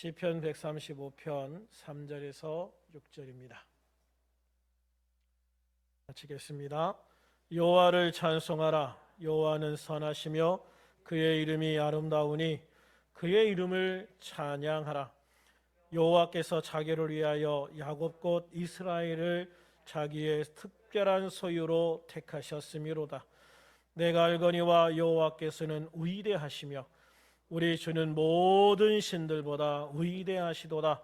시편 135편 3절에서 6절입니다. 마치겠습니다. 여호와를 찬송하라 여호와는 선하시며 그의 이름이 아름다우니 그의 이름을 찬양하라 여호와께서 자기를 위하여 야곱 곧 이스라엘을 자기의 특별한 소유로 택하셨음이로다 내가 알거니와 여호와께서는 위대하시며 우리 주는 모든 신들보다 위대하시도다.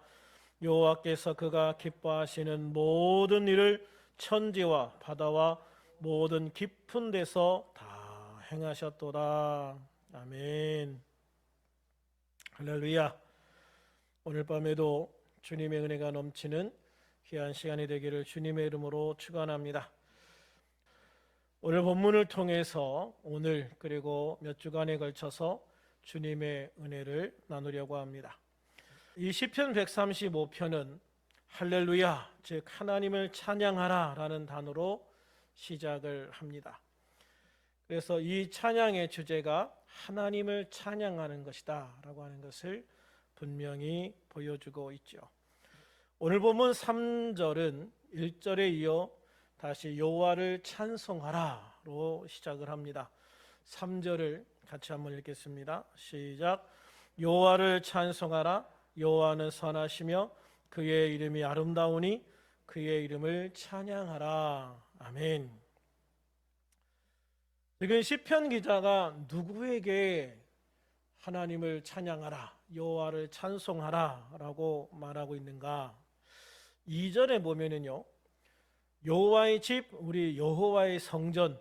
여호와께서 그가 기뻐하시는 모든 일을 천지와 바다와 모든 깊은 데서 다 행하셨도다. 아멘. 할렐루야. 오늘 밤에도 주님의 은혜가 넘치는 귀한 시간이 되기를 주님의 이름으로 축원합니다. 오늘 본문을 통해서 오늘 그리고 몇 주간에 걸쳐서 주님의 은혜를 나누려고 합니다. 이 시편 135편은 할렐루야 즉 하나님을 찬양하라라는 단어로 시작을 합니다. 그래서 이 찬양의 주제가 하나님을 찬양하는 것이다라고 하는 것을 분명히 보여주고 있죠. 오늘 보면 3절은 1절에 이어 다시 여호와를 찬송하라로 시작을 합니다. 3절을 같이 한번 읽겠습니다. 시작. 여호와를 찬송하라. 여호와는 선하시며 그의 이름이 아름다우니 그의 이름을 찬양하라. 아멘. 지금 시편 기자가 누구에게 하나님을 찬양하라, 여호와를 찬송하라라고 말하고 있는가? 2절에 보면은요. 여호와의 집 우리 여호와의 성전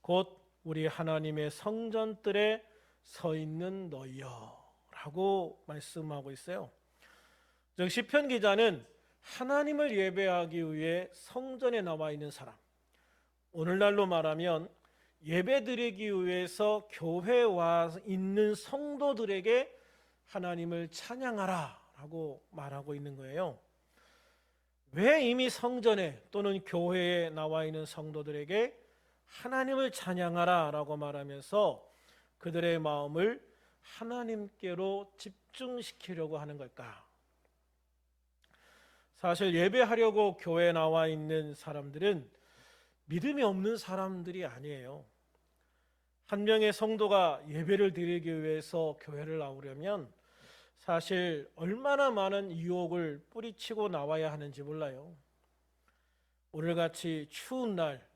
곧 우리 하나님의 성전들에 서 있는 너희여라고 말씀하고 있어요. 즉 시편 기자는 하나님을 예배하기 위해 성전에 나와 있는 사람. 오늘날로 말하면 예배드리기 위해서 교회에 와 있는 성도들에게 하나님을 찬양하라라고 말하고 있는 거예요. 왜 이미 성전에 또는 교회에 나와 있는 성도들에게 하나님을 찬양하라 라고 말하면서 그들의 마음을 하나님께로 집중시키려고 하는 걸까? 사실 예배하려고 교회에 나와 있는 사람들은 믿음이 없는 사람들이 아니에요. 한 명의 성도가 예배를 드리기 위해서 교회를 나오려면 사실 얼마나 많은 유혹을 뿌리치고 나와야 하는지 몰라요. 오늘같이 추운 날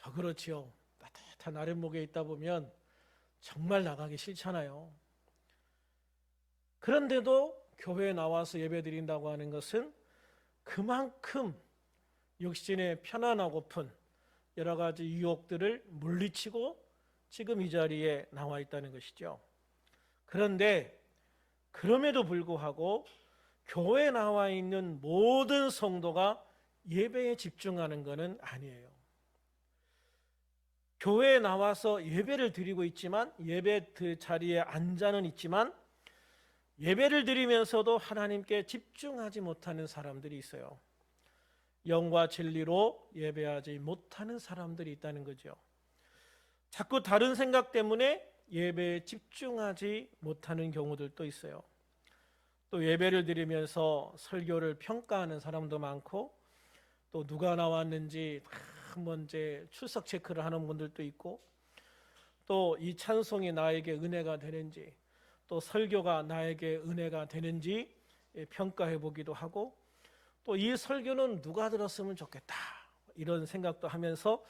더 그렇지요. 따뜻한 아랫목에 있다 보면 정말 나가기 싫잖아요. 그런데도 교회에 나와서 예배 드린다고 하는 것은 그만큼 육신에 편안하고픈 여러 가지 유혹들을 물리치고 지금 이 자리에 나와 있다는 것이죠. 그런데 그럼에도 불구하고 교회에 나와 있는 모든 성도가 예배에 집중하는 것은 아니에요. 교회에 나와서 예배를 드리고 있지만 예배 그 자리에 앉아는 있지만 예배를 드리면서도 하나님께 집중하지 못하는 사람들이 있어요. 영과 진리로 예배하지 못하는 사람들이 있다는 거죠. 자꾸 다른 생각 때문에 예배에 집중하지 못하는 경우들도 있어요. 또 예배를 드리면서 설교를 평가하는 사람도 많고 또 누가 나왔는지 한번 이제 출석 체크를 하는 분들도 있고 또 이 찬송이 나에게 은혜가 되는지 또 설교가 나에게 은혜가 되는지 평가해 보기도 하고 또 이 설교는 누가 들었으면 좋겠다 이런 생각도 하면서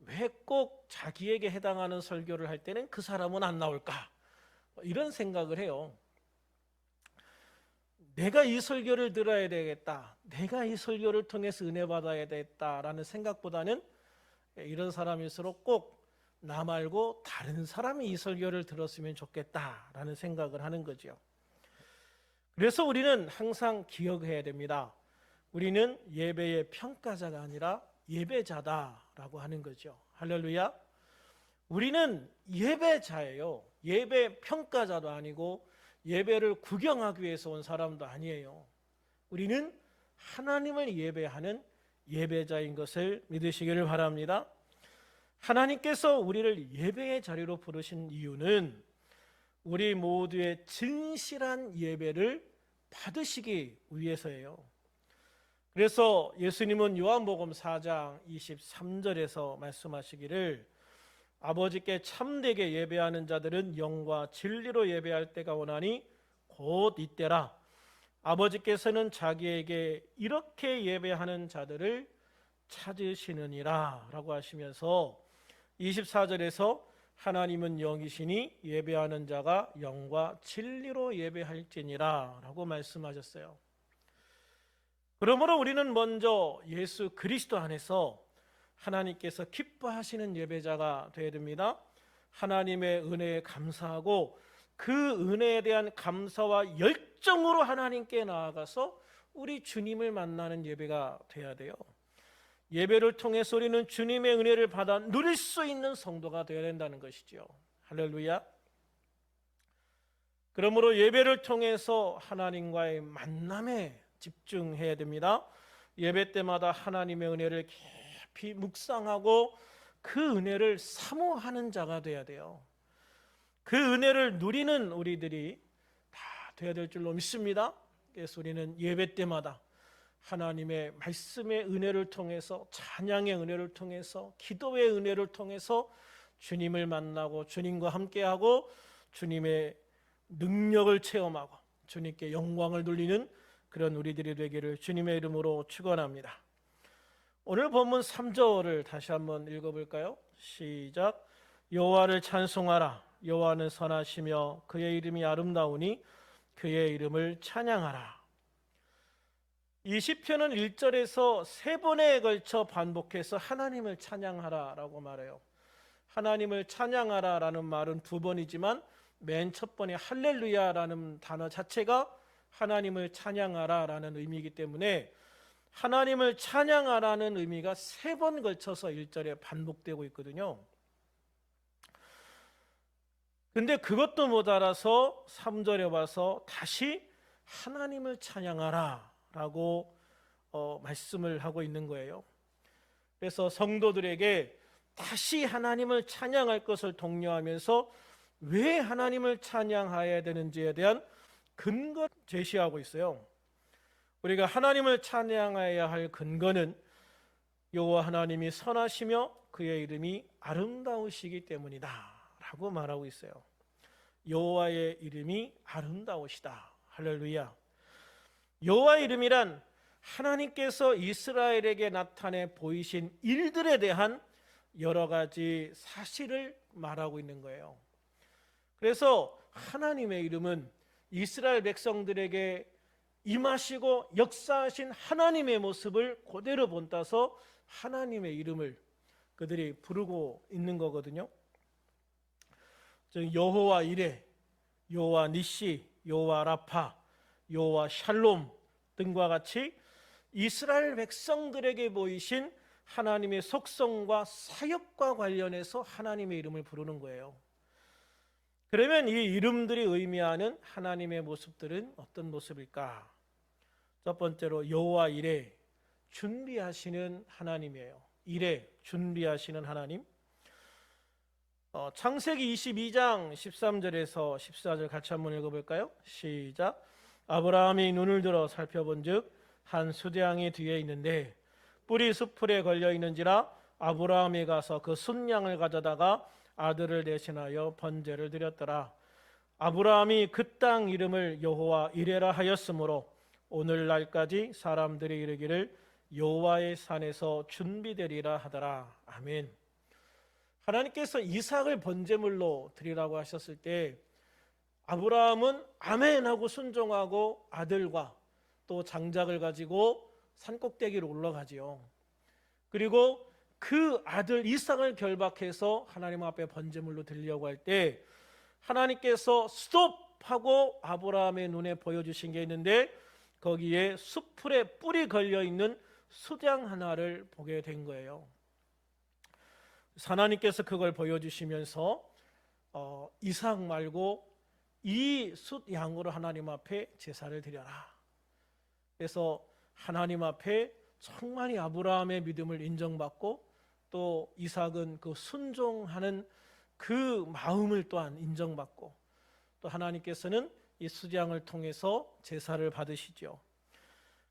왜 꼭 자기에게 해당하는 설교를 할 때는 그 사람은 안 나올까 이런 생각을 해요. 내가 이 설교를 들어야 되겠다. 내가 이 설교를 통해서 은혜 받아야 되겠다라는 생각보다는 이런 사람일수록 꼭 나 말고 다른 사람이 이 설교를 들었으면 좋겠다라는 생각을 하는 거죠. 그래서 우리는 항상 기억해야 됩니다. 우리는 예배의 평가자가 아니라 예배자다라고 하는 거죠. 할렐루야. 우리는 예배자예요. 예배 평가자도 아니고 예배를 구경하기 위해서 온 사람도 아니에요. 우리는 하나님을 예배하는 예배자인 것을 믿으시기를 바랍니다. 하나님께서 우리를 예배의 자리로 부르신 이유는 우리 모두의 진실한 예배를 받으시기 위해서예요. 그래서 예수님은 요한복음 4장 23절에서 말씀하시기를 아버지께 참되게 예배하는 자들은 영과 진리로 예배할 때가 오나니 곧 이때라 아버지께서는 자기에게 이렇게 예배하는 자들을 찾으시느니라 라고 하시면서 24절에서 하나님은 영이시니 예배하는 자가 영과 진리로 예배할지니라 라고 말씀하셨어요. 그러므로 우리는 먼저 예수 그리스도 안에서 하나님께서 기뻐하시는 예배자가 되어야 됩니다. 하나님의 은혜에 감사하고 그 은혜에 대한 감사와 열정으로 하나님께 나아가서 우리 주님을 만나는 예배가 되어야 돼요. 예배를 통해서 우리는 주님의 은혜를 받아 누릴 수 있는 성도가 되어야 된다는 것이지요. 할렐루야. 그러므로 예배를 통해서 하나님과의 만남에 집중해야 됩니다. 예배 때마다 하나님의 은혜를 깊이 묵상하고 그 은혜를 사모하는 자가 되어야 돼요. 그 은혜를 누리는 우리들이 다 되어야 될 줄로 믿습니다. 그래서 우리는 예배 때마다 하나님의 말씀의 은혜를 통해서 찬양의 은혜를 통해서 기도의 은혜를 통해서 주님을 만나고 주님과 함께하고 주님의 능력을 체험하고 주님께 영광을 돌리는 그런 우리들이 되기를 주님의 이름으로 축원합니다. 오늘 본문 3절을 다시 한번 읽어볼까요? 시작. 여호와를 찬송하라. 여호와는 선하시며 그의 이름이 아름다우니 그의 이름을 찬양하라. 이 시편은 1절에서 세 번에 걸쳐 반복해서 하나님을 찬양하라라고 말해요. 하나님을 찬양하라라는 말은 두 번이지만 맨 첫 번에 할렐루야라는 단어 자체가 하나님을 찬양하라라는 의미이기 때문에 하나님을 찬양하라는 의미가 세 번 걸쳐서 1절에 반복되고 있거든요. 근데 그것도 못 알아서 3절에 와서 다시 하나님을 찬양하라 라고 어, 말씀을 하고 있는 거예요. 그래서 성도들에게 다시 하나님을 찬양할 것을 독려하면서 왜 하나님을 찬양해야 되는지에 대한 근거 제시하고 있어요. 우리가 하나님을 찬양해야 할 근거는 여호와 하나님이 선하시며 그의 이름이 아름다우시기 때문이다라고 말하고 있어요. 여호와의 이름이 아름다우시다. 할렐루야. 여호와 이름이란 하나님께서 이스라엘에게 나타내 보이신 일들에 대한 여러 가지 사실을 말하고 있는 거예요. 그래서 하나님의 이름은 이스라엘 백성들에게 임하시고 역사하신 하나님의 모습을 그대로 본따서 하나님의 이름을 그들이 부르고 있는 거거든요. 즉 여호와 이레, 여호와 니시, 여호와 라파, 여호와 샬롬 등과 같이 이스라엘 백성들에게 보이신 하나님의 속성과 사역과 관련해서 하나님의 이름을 부르는 거예요. 그러면 이 이름들이 의미하는 하나님의 모습들은 어떤 모습일까? 첫 번째로 여호와 이레 준비하시는 하나님이에요. 이레 준비하시는 하나님. 어, 창세기 22장 13절에서 14절 같이 한번 읽어볼까요? 시작. 아브라함이 눈을 들어 살펴본즉 한 수대양이 뒤에 있는데 뿔이 수풀에 걸려 있는지라 아브라함이 가서 그 순양을 가져다가 아들을 대신하여 번제를 드렸더라. 아브라함이 그 땅 이름을 여호와 이레라 하였으므로 오늘날까지 사람들이 이르기를 여호와의 산에서 준비되리라 하더라. 아멘. 하나님께서 이삭을 번제물로 드리라고 하셨을 때 아브라함은 아멘 하고 순종하고 아들과 또 장작을 가지고 산꼭대기로 올라가지요. 그리고 그 아들 이삭을 결박해서 하나님 앞에 번제물로 드리려고 할 때 하나님께서 스톱 하고 아브라함의 눈에 보여주신 게 있는데 거기에 수풀에 뿔이 걸려 있는 수장 하나를 보게 된 거예요. 하나님께서 그걸 보여주시면서 어, 이삭 말고 이 숫 양으로 하나님 앞에 제사를 드려라. 그래서 하나님 앞에 정말 아브라함의 믿음을 인정받고 또 이삭은 그 순종하는 그 마음을 또한 인정받고 또 하나님께서는 이 수장을 통해서 제사를 받으시죠.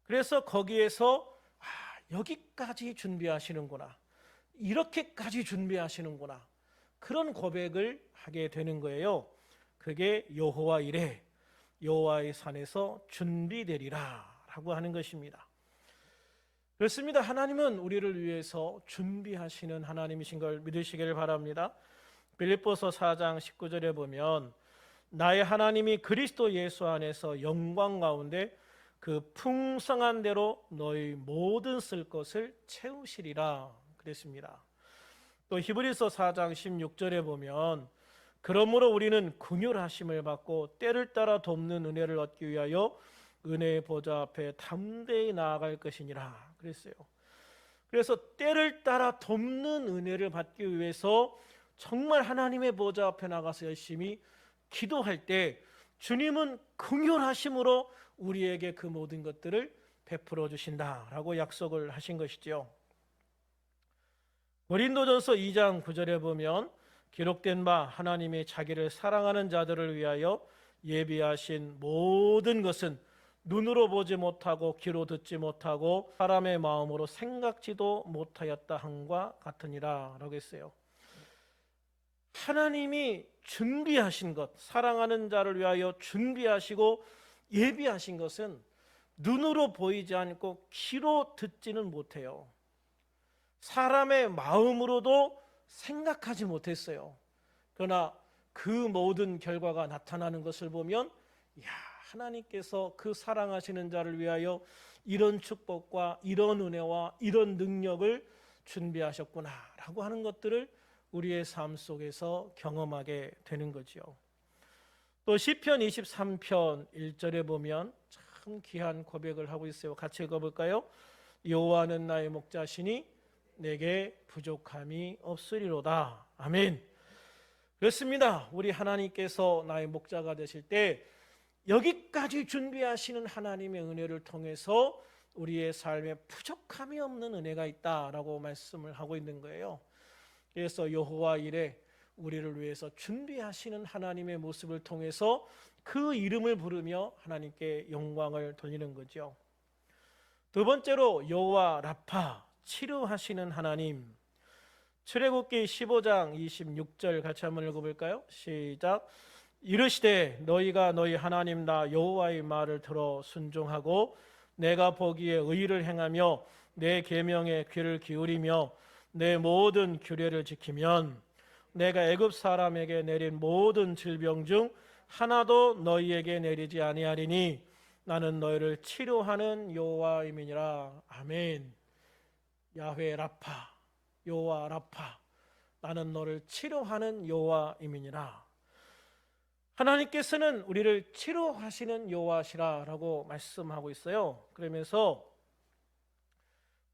그래서 거기에서 아, 여기까지 준비하시는구나. 이렇게까지 준비하시는구나. 그런 고백을 하게 되는 거예요. 그게 여호와 이래 여호와의 산에서 준비되리라라고 하는 것입니다. 그렇습니다. 하나님은 우리를 위해서 준비하시는 하나님이신 걸 믿으시기를 바랍니다. 빌립보서 4장 19절에 보면 나의 하나님이 그리스도 예수 안에서 영광 가운데 그 풍성한 대로 너희 모든 쓸 것을 채우시리라 그랬습니다. 또 히브리서 4장 16절에 보면 그러므로 우리는 긍휼하심을 받고 때를 따라 돕는 은혜를 얻기 위하여 은혜의 보좌 앞에 담대히 나아갈 것이니라 그랬어요. 그래서 때를 따라 돕는 은혜를 받기 위해서 정말 하나님의 보좌 앞에 나가서 열심히 기도할 때 주님은 긍휼하심으로 우리에게 그 모든 것들을 베풀어 주신다라고 약속을 하신 것이죠. 고린도전서 2장 9절에 보면 기록된 바 하나님이 자기를 사랑하는 자들을 위하여 예비하신 모든 것은 눈으로 보지 못하고 귀로 듣지 못하고 사람의 마음으로 생각지도 못하였다 함과 같으니라라고 했어요. 하나님이 준비하신 것, 사랑하는 자를 위하여 준비하시고 예비하신 것은 눈으로 보이지 않고 귀로 듣지는 못해요. 사람의 마음으로도 생각하지 못했어요. 그러나 그 모든 결과가 나타나는 것을 보면 야, 하나님께서 그 사랑하시는 자를 위하여 이런 축복과 이런 은혜와 이런 능력을 준비하셨구나라고 하는 것들을 우리의 삶 속에서 경험하게 되는 거지요. 또 시편 23편 1절에 보면 참 귀한 고백을 하고 있어요. 같이 읽어 볼까요? 여호와는 나의 목자시니 내게 부족함이 없으리로다. 아멘. 그렇습니다. 우리 하나님께서 나의 목자가 되실 때 여기까지 준비하시는 하나님의 은혜를 통해서 우리의 삶에 부족함이 없는 은혜가 있다라고 말씀을 하고 있는 거예요. 그래서 여호와 이래 우리를 위해서 준비하시는 하나님의 모습을 통해서 그 이름을 부르며 하나님께 영광을 돌리는 거죠. 두 번째로 여호와 라파 치료하시는 하나님. 출애굽기 15장 26절 같이 한번 읽어 볼까요? 시작. 이르시되 너희가 너희 하나님 나 여호와의 말을 들어 순종하고 내가 보기에 의를 행하며 내 계명에 귀를 기울이며 내 모든 규례를 지키면 내가 애굽 사람에게 내린 모든 질병 중 하나도 너희에게 내리지 아니하리니 나는 너희를 치료하는 여호와임이니라 아멘. 야훼 라파 여호와 라파 나는 너를 치료하는 여호와임이니라. 하나님께서는 우리를 치료하시는 여호와시라라고 말씀하고 있어요. 그러면서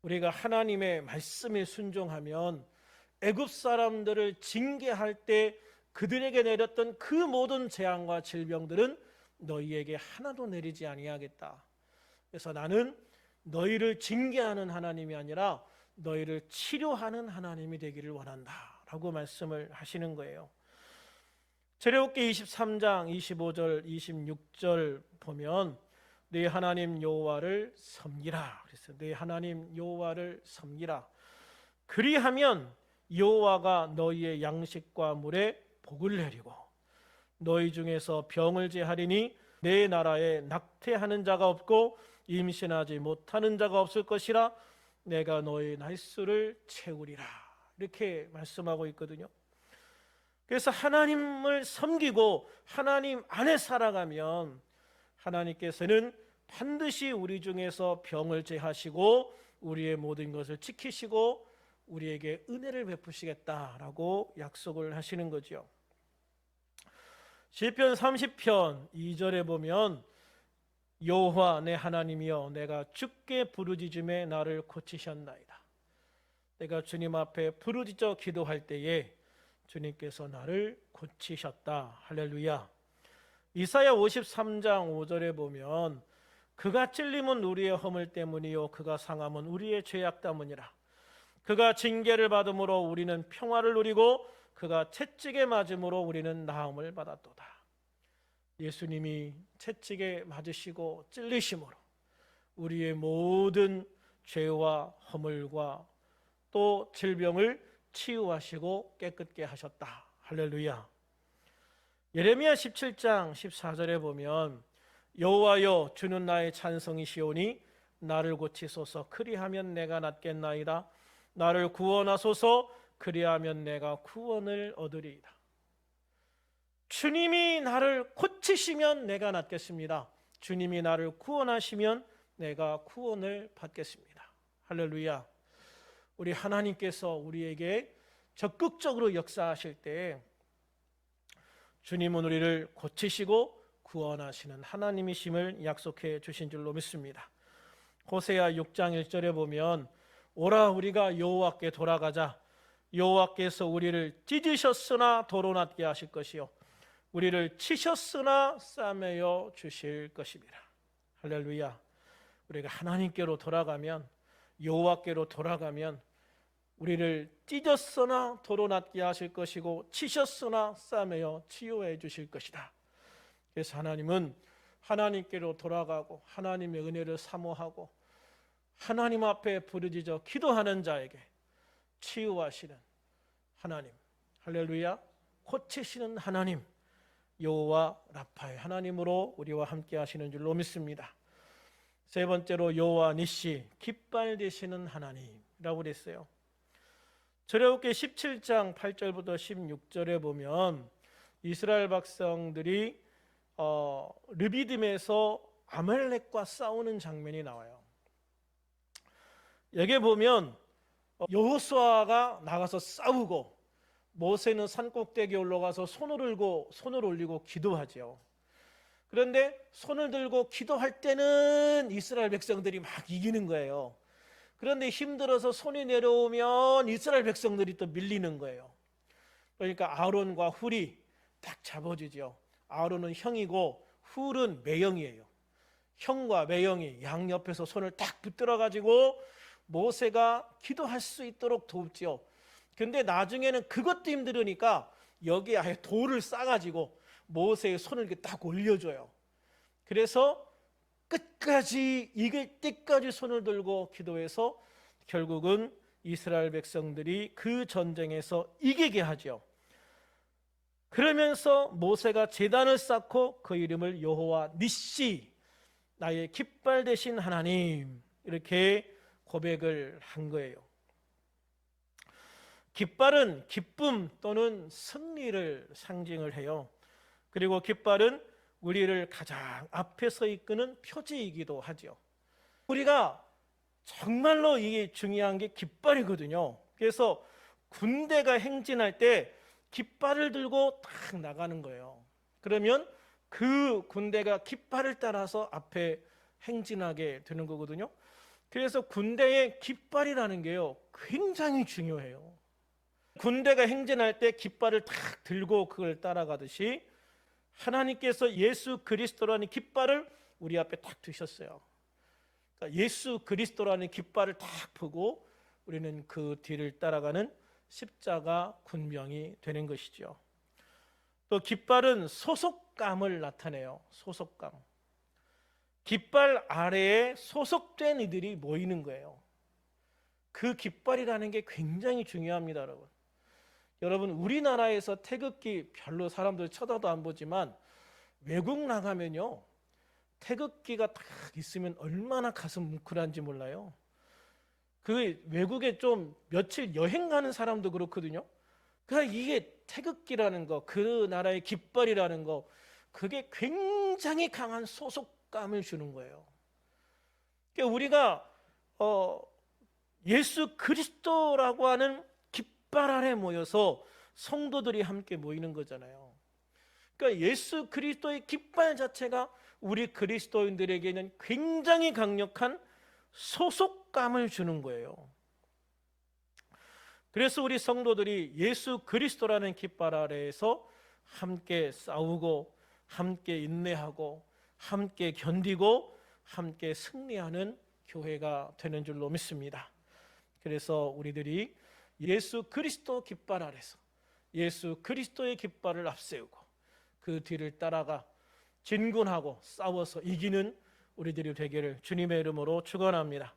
우리가 하나님의 말씀에 순종하면 애굽 사람들을 징계할 때 그들에게 내렸던 그 모든 재앙과 질병들은 너희에게 하나도 내리지 아니하겠다. 그래서 나는 너희를 징계하는 하나님이 아니라 너희를 치료하는 하나님이 되기를 원한다라고 말씀을 하시는 거예요. 제레옵기 23장 25절 26절 보면 네 하나님 여호와를 섬기라 그래서 네 하나님 여호와를 섬기라. 그리하면 여호와가 너희의 양식과 물에 복을 내리고 너희 중에서 병을 제하리니 내 나라에 낙태하는 자가 없고 임신하지 못하는 자가 없을 것이라 내가 너희 날수를 채우리라. 이렇게 말씀하고 있거든요. 그래서 하나님을 섬기고 하나님 안에 살아가면 하나님께서는 반드시 우리 중에서 병을 제하시고 우리의 모든 것을 지키시고 우리에게 은혜를 베푸시겠다라고 약속을 하시는 거죠. 시편 30편 2절에 보면 여호와 내 하나님이여 내가 주께 부르짖음에 나를 고치셨나이다. 내가 주님 앞에 부르짖어 기도할 때에 주님께서 나를 고치셨다. 할렐루야. 이사야 53장 5절에 보면 그가 찔림은 우리의 허물 때문이요 그가 상함은 우리의 죄악 때문이라. 그가 징계를 받음으로 우리는 평화를 누리고 그가 채찍에 맞음으로 우리는 나음을 받았도다. 예수님이 채찍에 맞으시고 찔리심으로 우리의 모든 죄와 허물과 또 질병을 치유하시고 깨끗게 하셨다. 할렐루야. 예레미야 17장 14절에 보면 여호와여 주는 나의 찬성이시오니 나를 고치소서 그리하면 내가 낫겠나이다. 나를 구원하소서 그리하면 내가 구원을 얻으리이다. 주님이 나를 고치시면 내가 낫겠습니다. 주님이 나를 구원하시면 내가 구원을 받겠습니다. 할렐루야. 우리 하나님께서 우리에게 적극적으로 역사하실 때 주님은 우리를 고치시고 구원하시는 하나님이심을 약속해 주신 줄로 믿습니다. 호세아 6장 1절에 보면 오라 우리가 여호와께 돌아가자 여호와께서 우리를 찢으셨으나 도로 낫게 하실 것이요 우리를 치셨으나 싸매어 주실 것입니다. 할렐루야. 우리가 하나님께로 돌아가면 여호와께로 돌아가면 우리를 찢었으나 도로 낫게 하실 것이고 치셨으나 싸매어 치유해 주실 것이다. 그래서 하나님은 하나님께로 돌아가고 하나님의 은혜를 사모하고 하나님 앞에 부르짖어 기도하는 자에게 치유하시는 하나님 할렐루야 고치시는 하나님 여호와 라파의 하나님으로 우리와 함께 하시는 줄로 믿습니다. 세 번째로 여호와 니시 깃발 되시는 하나님이라고 그랬어요. 출애굽기 17장 8절부터 16절에 보면 이스라엘 백성들이 어, 르비딤에서 아말렉과 싸우는 장면이 나와요. 여기 보면 여호수아가 나가서 싸우고 모세는 산 꼭대기에 올라가서 손을 들고 손을 올리고 기도하죠. 그런데 손을 들고 기도할 때는 이스라엘 백성들이 막 이기는 거예요. 그런데 힘들어서 손이 내려오면 이스라엘 백성들이 또 밀리는 거예요. 그러니까 아론과 훌이 딱 잡아주죠. 아론은 형이고 훌은 매형이에요. 형과 매형이 양 옆에서 손을 딱 붙들어 가지고 모세가 기도할 수 있도록 돕지요. 근데 나중에는 그것도 힘들으니까 여기에 아예 돌을 싸 가지고 모세의 손을 이렇게 딱 올려줘요. 그래서 끝까지 이길 때까지 손을 들고 기도해서 결국은 이스라엘 백성들이 그 전쟁에서 이기게 하죠. 그러면서 모세가 제단을 쌓고 그 이름을 여호와 니시 나의 깃발 대신 하나님 이렇게 고백을 한 거예요. 깃발은 기쁨 또는 승리를 상징을 해요. 그리고 깃발은 우리를 가장 앞에 서 이끄는 표지이기도 하죠. 우리가 정말로 이게 중요한 게 깃발이거든요. 그래서 군대가 행진할 때 깃발을 들고 딱 나가는 거예요. 그러면 그 군대가 깃발을 따라서 앞에 행진하게 되는 거거든요. 그래서 군대의 깃발이라는 게요, 굉장히 중요해요. 군대가 행진할 때 깃발을 탁 들고 그걸 따라가듯이 하나님께서 예수 그리스도라는 깃발을 우리 앞에 탁 두셨어요. 그러니까 예수 그리스도라는 깃발을 탁 보고 우리는 그 뒤를 따라가는 십자가 군명이 되는 것이죠. 또 깃발은 소속감을 나타내요. 소속감. 깃발 아래에 소속된 이들이 모이는 거예요. 그 깃발이라는 게 굉장히 중요합니다, 여러분. 여러분, 우리나라에서 태극기 별로 사람들 쳐다도 안 보지만 외국 나가면요. 태극기가 딱 있으면 얼마나 가슴 뭉클한지 몰라요. 그 외국에 좀 며칠 여행 가는 사람도 그렇거든요. 그러니까 이게 태극기라는 거, 그 나라의 깃발이라는 거, 그게 굉장히 강한 소속감을 주는 거예요. 그러니까 우리가 어, 예수 그리스도라고 하는 깃발 아래 모여서 성도들이 함께 모이는 거잖아요. 그러니까 예수 그리스도의 깃발 자체가 우리 그리스도인들에게는 굉장히 강력한 소속감을 주는 거예요. 그래서 우리 성도들이 예수 그리스도라는 깃발 아래에서 함께 싸우고 함께 인내하고 함께 견디고 함께 승리하는 교회가 되는 줄로 믿습니다. 그래서 우리들이 예수 그리스도 깃발 아래서 예수 그리스도의 깃발을 앞세우고 그 뒤를 따라가 진군하고 싸워서 이기는 우리들이 되기를 주님의 이름으로 축원합니다.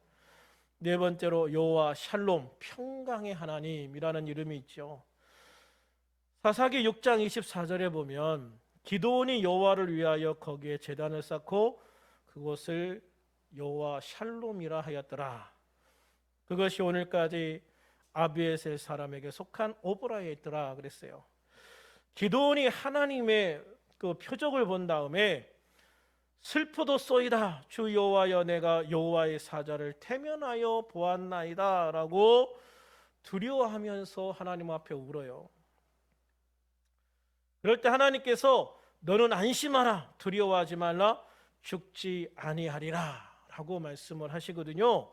네 번째로 여호와 샬롬 평강의 하나님이라는 이름이 있죠. 사사기 6장 24절에 보면 기도원이 여호와를 위하여 거기에 제단을 쌓고 그곳을 여호와 샬롬이라 하였더라. 그것이 오늘까지 아비에셀 사람에게 속한 오브라에 있더라 그랬어요. 기도원이 하나님의 그 표적을 본 다음에 슬프도소이다 주 여호와여 내가 여호와의 사자를 태면하여 보았나이다라고 두려워하면서 하나님 앞에 울어요. 그럴 때 하나님께서 너는 안심하라 두려워하지 말라 죽지 아니하리라라고 말씀을 하시거든요.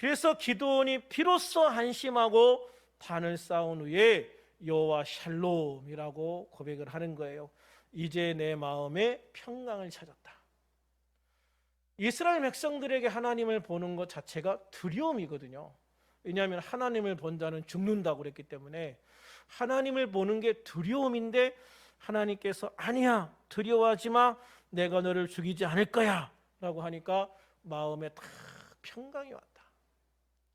그래서 기도원이 비로소 안심하고 단을 쌓은 후에 여호와 샬롬이라고 고백을 하는 거예요. 이제 내 마음에 평강을 찾았다. 이스라엘 백성들에게 하나님을 보는 것 자체가 두려움이거든요. 왜냐하면 하나님을 본 자는 죽는다고 그랬기 때문에 하나님을 보는 게 두려움인데 하나님께서 아니야 두려워하지 마 내가 너를 죽이지 않을 거야 라고 하니까 마음에 딱 평강이 왔다.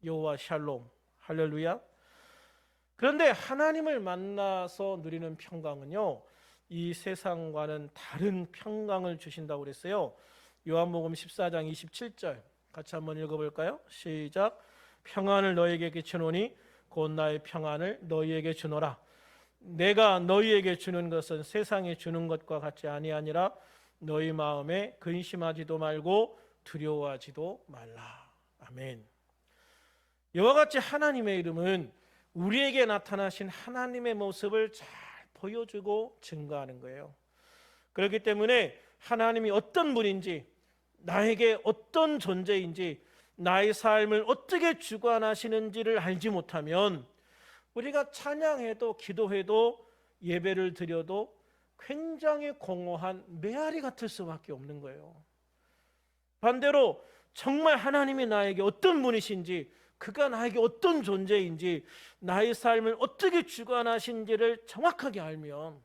여호와 샬롬 할렐루야. 그런데 하나님을 만나서 누리는 평강은요. 이 세상과는 다른 평강을 주신다고 그랬어요. 요한복음 14장 27절 같이 한번 읽어볼까요? 시작. 평안을 너에게 끼치노니 곧 나의 평안을 너희에게 주노라. 내가 너희에게 주는 것은 세상에 주는 것과 같지 아니하니라. 너희 마음에 근심하지도 말고 두려워하지도 말라. 아멘. 이와 같이 하나님의 이름은 우리에게 나타나신 하나님의 모습을 잘 보여주고 증거하는 거예요. 그렇기 때문에 하나님이 어떤 분인지 나에게 어떤 존재인지 나의 삶을 어떻게 주관하시는지를 알지 못하면 우리가 찬양해도 기도해도 예배를 드려도 굉장히 공허한 메아리 같을 수밖에 없는 거예요. 반대로 정말 하나님이 나에게 어떤 분이신지 그가 나에게 어떤 존재인지 나의 삶을 어떻게 주관하신지를 정확하게 알면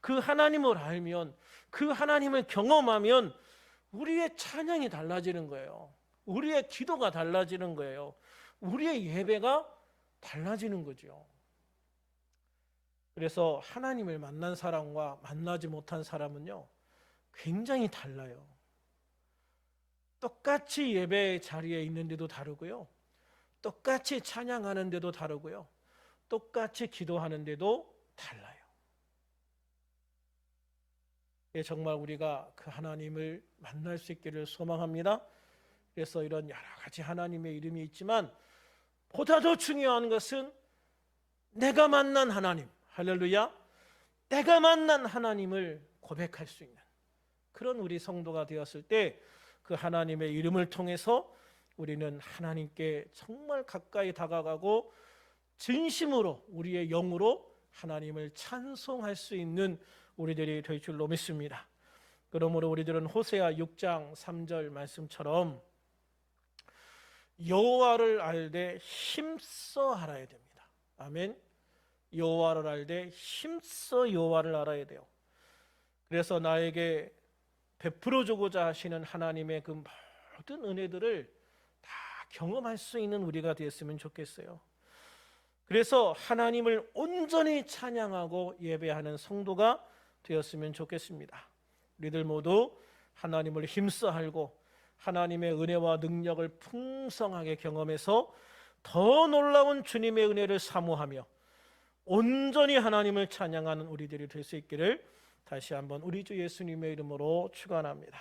그 하나님을 알면 그 하나님을 경험하면 우리의 찬양이 달라지는 거예요. 우리의 기도가 달라지는 거예요. 우리의 예배가 달라지는 거죠. 그래서 하나님을 만난 사람과 만나지 못한 사람은요, 굉장히 달라요. 똑같이 예배 자리에 있는데도 다르고요. 똑같이 찬양하는데도 다르고요. 똑같이 기도하는데도 달라요. 예, 정말 우리가 그 하나님을 만날 수 있기를 소망합니다. 그래서 이런 여러 가지 하나님의 이름이 있지만 보다 더 중요한 것은 내가 만난 하나님, 할렐루야. 내가 만난 하나님을 고백할 수 있는 그런 우리 성도가 되었을 때 그 하나님의 이름을 통해서 우리는 하나님께 정말 가까이 다가가고 진심으로 우리의 영으로 하나님을 찬송할 수 있는 우리들이 될 줄로 믿습니다. 그러므로 우리들은 호세아 6장 3절 말씀처럼 여호와를 알되 힘써 알아야 됩니다. 아멘. 여호와를 알되 힘써 여호와를 알아야 돼요. 그래서 나에게 베풀어 주고자 하시는 하나님의 그 모든 은혜들을 다 경험할 수 있는 우리가 되었으면 좋겠어요. 그래서 하나님을 온전히 찬양하고 예배하는 성도가 되었으면 좋겠습니다. 우리들 모두 하나님을 힘써 알고 하나님의 은혜와 능력을 풍성하게 경험해서 더 놀라운 주님의 은혜를 사모하며 온전히 하나님을 찬양하는 우리들이 될 수 있기를 다시 한번 우리 주 예수님의 이름으로 축원합니다.